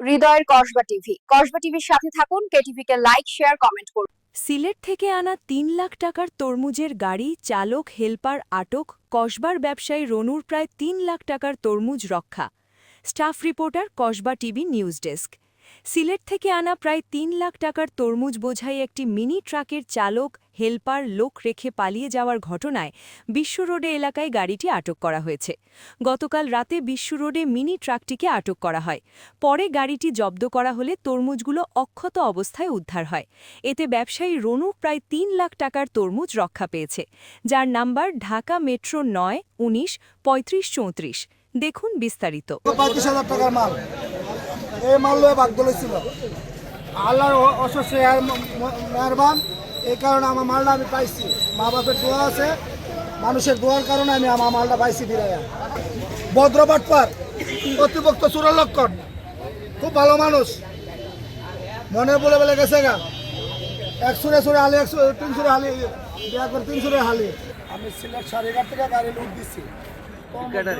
হৃদয়ের কসবা টিভি। কসবা টিভির সাথে থাকুন কে কে লাইক, শেয়ার, কমেন্ট করুন। সিলেট থেকে আনা তিন লাখ টাকার তরমুজের গাড়ি, চালক, হেলপার, আটক, কসবার ব্যবসায়ী রনুর প্রায় তিন লাখ টাকার তরমুজ রক্ষা। Staff reporter, Kasba TV news desk. Sylhet থেকে আনা প্রায় তিন লাখ টাকার তরমুজ বোঝাই একটি মিনি ট্রাকের চালক, হেলপার, লোক রেখে পালিয়ে যাওয়ার ঘটনায় বিশ্ব রোডে এলাকায় গাড়িটি আটক করা হয়েছে। গতকাল রাতে বিশ্ব রোডে মিনি ট্রাকটিকে আটক করা হয়। পরে গাড়িটি জব্দ করা হলে তরমুজগুলো অক্ষত অবস্থায় উদ্ধার হয়। এতে ব্যবসায়ী রনু প্রায় তিন লাখ টাকার তরমুজ রক্ষা পেয়েছে। যার নাম্বার ঢাকা মেট্রো নয়, উনিশ, পঁয়ত্রিশ, চৌত্রিশ। দেখুন বিস্তারিত। এই মাল লয়ে বাগদ ছিল আল্লাহর অশেষ মেহরবান এই কারণে আমার মালটা আমি পাইছি। মা বাপের দোয়া আছে মানুষের দোয়ার কারণে আমি আমার মালটা পাইছি ফিরাইয়া ভদ্র বাটপার কর্তৃপক্ষ সুরলক্ষণ খুব ভালো মানুষ। মনে বলে বলে গেছে গা এক সুরে সুরে হালি এক সুরে তিন সুরে হালি বিয়া করে তিন সুরে হালি। আমি সিলেট সাড়ে থেকে গাড়ি লুট দিচ্ছি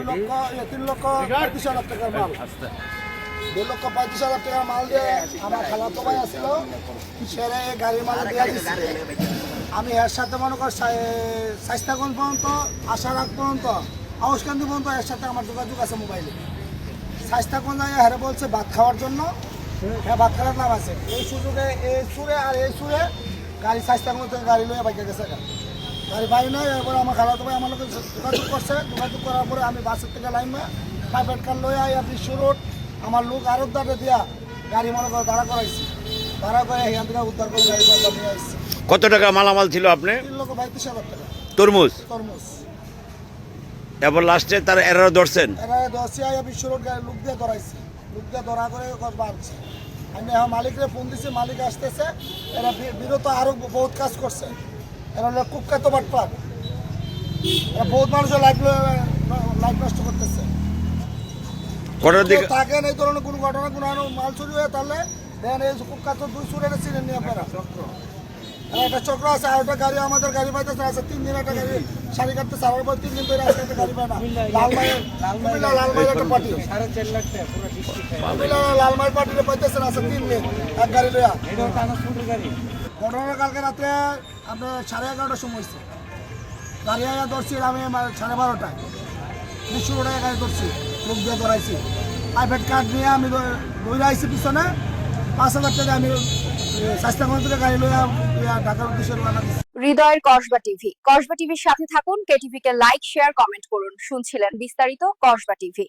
লক্ষ তিন লক্ষ পঁয়ত্রিশ হাজার টাকার মাল। পঁয়ত্রিশ হাজার মাল দিয়ে আমি এর সাথে মনে কর স্বাস্থ্যগঞ্জ পর্যন্ত আসার আগ পর্যন্ত, আউসকান্দি পর্যন্ত এর সাথে আমার যোগাযোগ আছে মোবাইলে। স্বাস্থ্যগঞ্জ আগে হারে বলছে ভাত খাওয়ার জন্য। হ্যাঁ ভাত খাওয়ার নাম আছে। এই সুযোগে, এই সুরে আর এই সুরে গাড়ি স্বাস্থ্যগঞ্জ থেকে গাড়ি লয়ে বাইকে গেছে। গাড়ি বাড়ি নয় এরপরে আমার খালাতো ভাই আমার যোগাযোগ করছে। যোগাযোগ করার পরে আমি বাসের থেকে লাইমে প্রাইভেট কার লয়ে আই বিশ্ব রোড আমার লোক আরও দাঁড়ে দিয়া গাড়ি মনে করে দাঁড়া করাইছি। দাঁড়া করে এখান থেকে উদ্ধার করে গাড়ি করে নিয়ে আসছি। কত টাকা মালামাল ছিল আপনি? তিন লক্ষ পঁয়ত্রিশ হাজার টাকা। তরমুজ? তরমুজ। এবার লাস্টে তার এরাও ধরছেন? এরা দশে আইয়া বিশ্ব রোড গাড়ি লুক দিয়ে ধরাইছে। লুক দিয়ে ধরা করে কত বাড়ছে। আমি এখন মালিকরে ফোন দিছি মালিক আসতেছে। এরা বি- বিরত আরও বহুত কাজ করছে। এরা হলো কুখ্যাত বাটপার। এরা বহুত মানুষের লাইফ লাইফ নষ্ট করতেছে। কটার দিকে? থাকেন এই ধরনের কোনো ঘটনা কোনো আরও মাল চুরি হয়ে তাহলে দেখেন এই কুখ্যাত দুই সুরের চিনে নিয়ে আপনারা। আর একটা চক্র আছে আর একটা গাড়ি আমাদের গাড়ি পাইতেছে আছে তিন দিন একটা গাড়ি কাটতে সারার পর তিন দিন ধরে আজকে একটা গাড়ি পায় না। লালমাইয়ের কুমিল্লা লালমাইয়ের একটা পার্টি। কুমিল্লা লালমাইয়ের পার্টিতে না আছে তিন দিন এক গাড়ি লইয়া। ঘটনা কালকে রাতে আপনার সাড়ে এগারোটার সময় হয়েছে। গাড়ি আয়া ধরছি আমি সাড়ে বারোটায়। বিশ্ব টাকা গাড়ি করছি, লোক দিয়ে ধরাইছি। প্রাইভেট কার্ড নিয়ে আমি দৌড়ে আইছি পিছনে, পাঁচ হাজার টাকা আমি স্বাস্থ্যকেন্দ্র থেকে গাড়ি লইয়া ইয়া ঢাকার উদ্দেশ্যে রওনা দিচ্ছি হৃদয়ের কসবা টিভি। কসবা টিভির সাথে থাকুন, কে লাইক, শেয়ার, কমেন্ট করুন। শুনছিলেন বিস্তারিত কসবা টিভি।